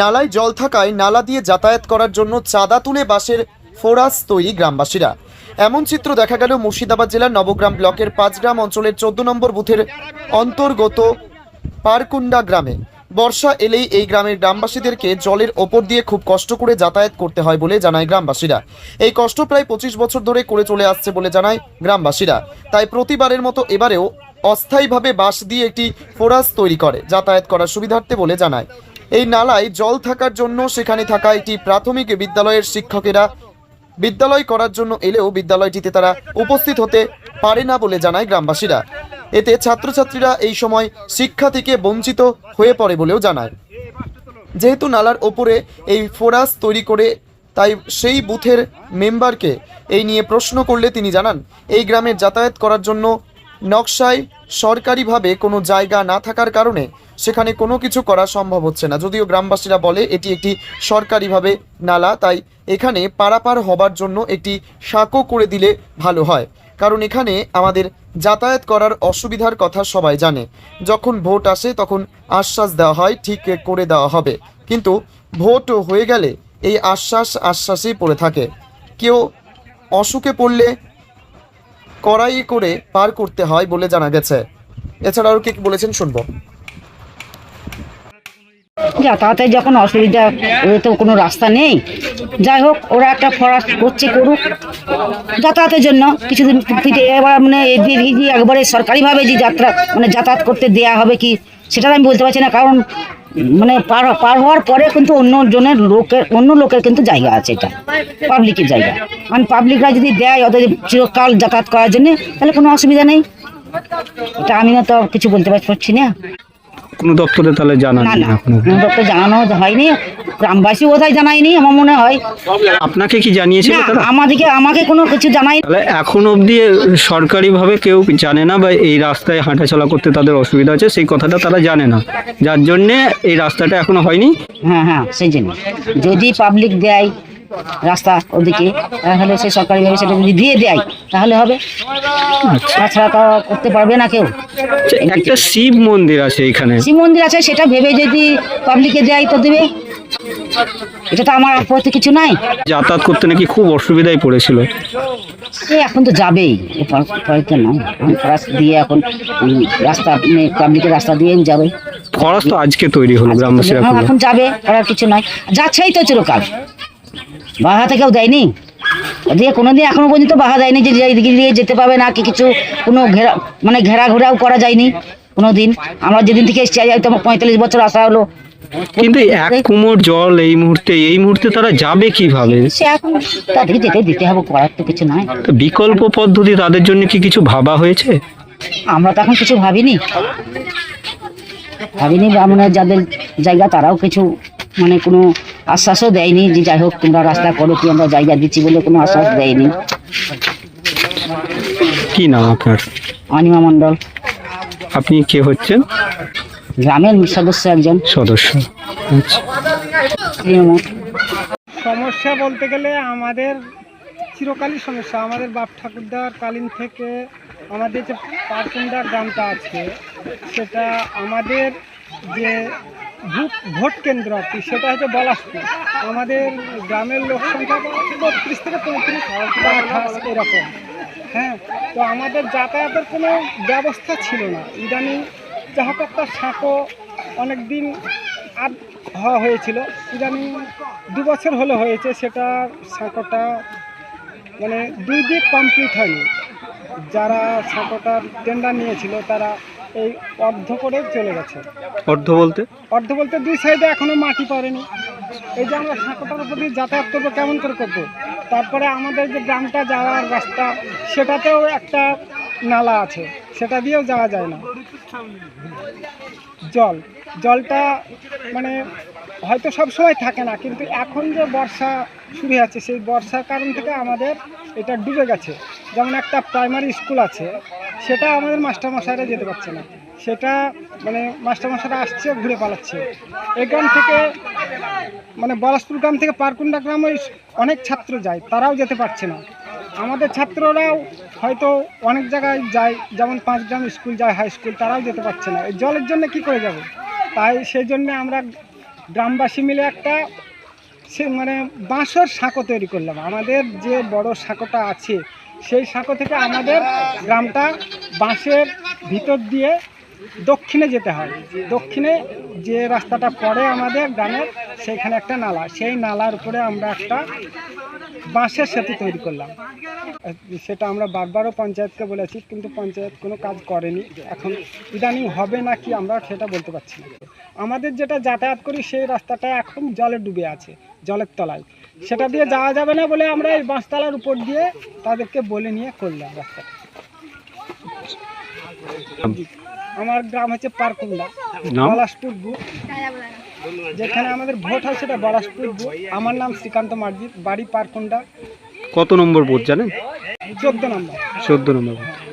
নালায় জল থাকায় নালা দিয়ে যাতায়াত করার জন্য চাঁদা তুলে বাসের ফোরাস তৈরি গ্রামবাসীরা। এমন চিত্র দেখা গেল মুর্শিদাবাদ জেলার নবগ্রাম ব্লকের পাঁচগ্রাম অঞ্চলের চোদ্দ নম্বর বুথের অন্তর্গত পারকুন্ডা গ্রামে। বর্ষা এলেই এই গ্রামের গ্রামবাসীদেরকে জলের ওপর দিয়ে খুব কষ্ট করে যাতায়াত করতে হয় বলে জানায় গ্রামবাসীরা। এই কষ্ট প্রায় পঁচিশ বছর ধরে করে চলে আসছে বলে জানায় গ্রামবাসীরা। তাই প্রতিবারের মতো এবারেও অস্থায়ীভাবে বাঁশ দিয়ে একটি ফোরাস তৈরি করে, যাতায়াত করার সুবিধার্থে বলে জানায়। এই নালায় জল থাকার জন্য সেখানে থাকা একটি প্রাথমিক বিদ্যালয়ের শিক্ষকেরা বিদ্যালয় করার জন্য এলেও বিদ্যালয়টিতে তারা উপস্থিত হতে পারে না বলে জানায় গ্রামবাসীরা। এতে ছাত্রছাত্রীরা এই সময় শিক্ষা থেকে বঞ্চিত হয়ে পড়ে বলেও জানায়। যেহেতু নালার ওপরে এই ফোরাস তৈরি করে তাই সেই বুথের মেম্বারকে এই নিয়ে প্রশ্ন করলে তিনি জানান, এই গ্রামের যাতায়াত করার জন্য নকশায় সরকারিভাবে কোনো জায়গা না থাকার কারণে সেখানে কোনো কিছু করা সম্ভব হচ্ছে না। যদিও গ্রামবাসীরা বলে এটি একটি সরকারিভাবে নালা, তাই এখানে পারাপার হবার জন্য একটি সাঁকো করে দিলে ভালো হয়। কারণ এখানে আমাদের যাতায়াত করার অসুবিধার কথা সবাই জানে। যখন ভোট আসে তখন আশ্বাস দেওয়া হয়, ঠিক করে দেওয়া হবে। কিন্তু ভোট হয়ে গেলে এই আশ্বাস আশ্বাসেই পড়ে থাকে। কেউ অসুখে পড়লে কড়াই করে পার করতে হয় বলে জানা গেছে। এছাড়া আর কি বলেছেন শুনব। যাতায়াতের যখন অসুবিধা, ওদের তো কোনো রাস্তা নেই। যাই হোক, ওরা একটা ফরাস করছে, করুক। যাতায়াতের জন্য কিছুদিন এবার মানে একবারে সরকারিভাবে যে যাত্রা মানে যাতায়াত করতে দেয়া হবে কি, সেটা আমি বলতে পারছি না। কারণ মানে পার পার হওয়ার পরে কিন্তু অন্য জনের লোকের অন্য লোকের কিন্তু জায়গা আছে এটা পাবলিকের জায়গা। মানে পাবলিকরা যদি দেয়, ওদের চিরকাল যাতায়াত করার জন্য, তাহলে কোনো অসুবিধা নেই। এটা আমি না তো কিছু বলতে পারছি না। কোনো দপ্তরে তাহলে জানান। না না এখনও ডক্টর জানানো হয়নি। গ্রামবাসী বোধহয় জানায়নি আমার মনে হয়। আপনাকে কি জানিয়েছিল না তারা? আমাদেরকে আমাকে কোনো কিছু জানাই তাহলে এখন অবধি সরকারিভাবে কেউ জানে না বা এই রাস্তায় হাঁটাচলা করতে তাদের অসুবিধা আছে সেই কথাটা তারা জানে না। যার জন্যে এই রাস্তাটা এখনও হয়নি। হ্যাঁ হ্যাঁ সেই জন্য। যদি পাবলিক দেয় রাস্তা ওদিকে তাহলে সে সরকারিভাবে সেটা যদি দিয়ে দেয় তাহলে হবে। তাছাড়া তো করতে পারবে না কেউ। আচ্ছা, একটা শিব মন্দির আছে এখানে। শিব মন্দির আছে সেটা ভেবে যদি পাবলিকে দেয় তো দেবে। এটা তো আমার আপত্তি কিছু নাই। যাতায়াত করতে নাকি খুব অসুবিধায় পড়েছিল। সে এখন তো যাবেই। বাড়িতে না রাস্তা দিয়ে এখন রাস্তা পাবলিকের রাস্তা দিয়েই যাবে। খরচ তো আজকে তৈরি হলো গ্রামবাসীরা এখন যাবে করার কিছু নাই। যাচ্ছেই তো চিরকাল। বাধা থেকেও দেয়নি? ওদিকে কোনোদিন এখনও পর্যন্ত বাধা দেয়নি যে এইদিকে দিয়ে যেতে পাবে না কি কিছু কোনো ঘেরা মানে ঘেরা ঘোরাও করা যায়নি কোনো দিন আমরা যেদিন থেকে এসছি আজ পঁয়তাল্লিশ বছর আসা হলো। কিন্তু এক কুমোর জল এই মুহূর্তে এই মুহূর্তে তারা যাবে কীভাবে? সে এখন তাদেরকে যেতে দিতে হবে করার তো কিছু নাই। বিকল্প পদ্ধতি তাদের জন্য কি কিছু ভাবা হয়েছে? আমরা তো এখন কিছু ভাবিনি। ভাবিনি মানে যাদের জায়গা তারাও কিছু মানে কোনো আশ্বাসও দেয়নি যে যাই হোক তোমরা রাস্তা করো কি আমরা জায়গা দিচ্ছি বলে কোনো আশ্বাস দেয়নি। কি নাম আপনার? অনিমা মণ্ডল। আপনি কে হচ্ছেন? গ্রামের সদস্য একজন। সদস্য। আচ্ছা। সমস্যা বলতে গেলে আমাদের চিরকালই সমস্যা। আমাদের বাপ ঠাকুরদার কালীন থেকে আমাদের যে পারকুন্ডা গ্রামটা আছে সেটা আমাদের যে ভোট কেন্দ্র আর কি সেটা হচ্ছে বলাসপুর। আমাদের গ্রামের লোক সংখ্যা বত্রিশ থেকে পঁয়ত্রিশ। এরকম। হ্যাঁ তো আমাদের যাতায়াতের কোনো ব্যবস্থা ছিল না। ইদানিং যা হোক একটা সাঁকো অনেক দিন আর হওয়া হয়েছিল। ইদানিং দু বছর হলো হয়েছে, সেটা সাঁকোটা মানে দুই দিক কমপ্লিট হয়নি। যারা সাঁকোটার টেন্ডার নিয়েছিল, তারা এই অর্ধ করে চলে গেছে। অর্ধ বলতে? অর্ধ বলতে দুই সাইডে এখনও মাটি পড়েনি। এই যে আমরা সাঁকোটার উপর দিয়ে যাতায়াত করব কেমন করে করব? তারপরে আমাদের যে গ্রামটা যাওয়ার রাস্তা সেটাতেও একটা নালা আছে। সেটা দিয়েও যাওয়া যায় না। জল। জলটা মানে হয়তো সব সময় থাকে না কিন্তু এখন যে বর্ষা শুরু হয়েছে সেই বর্ষার কারণ থেকে আমাদের এটা ডুবে গেছে। যেমন একটা প্রাইমারি স্কুল আছে সেটা আমাদের মাস্টারমশাইরা যেতে পারছে না। সেটা মানে মাস্টারমশাইরা আসছে, ঘুরে পালাচ্ছে। এই গ্রাম থেকে মানে বলাসপুর গ্রাম থেকে পারকুন্ডা গ্রামে অনেক ছাত্র যায়, তারাও যেতে পারছে না। আমাদের ছাত্ররাও হয়তো অনেক জায়গায় যায়, যেমন পাঁচ গ্রাম স্কুল যায়, হাই স্কুল, তারাও যেতে পারছে না। এই জলের জন্য কি করে যাবে? তাই সেই জন্য আমরা গ্রামবাসী মিলে একটা সে মানে বাঁশের সাঁকো তৈরি করলাম। আমাদের যে বড় সাঁকোটা আছে সেই সাঁকো থেকে আমাদের গ্রামটা বাঁশের ভিতর দিয়ে দক্ষিণে যেতে হয়। দক্ষিণে যে রাস্তাটা পড়ে আমাদের গ্রামের, সেইখানে একটা নালা। সেই নালার উপরে আমরা একটা বাঁশের সেতু তৈরি করলাম। সেটা আমরা বারবারও পঞ্চায়েতকে বলেছি, কিন্তু পঞ্চায়েত কোনো কাজ করেনি। এখন ইদানিং হবে না কি আমরা সেটা বলতে পারছি না। আমাদের যেটা যাতায়াত করি, সেই রাস্তাটা এখন জলে ডুবে আছে, জলের তলায়। সেটা দিয়ে যাওয়া যাবে না বলে আমরা এই বাঁশতলার উপর দিয়ে তাদেরকে বলে নিয়ে করলাম রাস্তাটা। আমার গ্রাম হচ্ছে পারকুন্ডা বুথ যেখানে আমাদের ভোট হয় সেটা বলাসপুর বুথ আমার নাম শ্রীকান্ত মার্জি বাড়ি পারকুন্ডা কত নম্বর বুথ জানেন? চোদ্দ নম্বর। চোদ্দ নম্বর বুথ।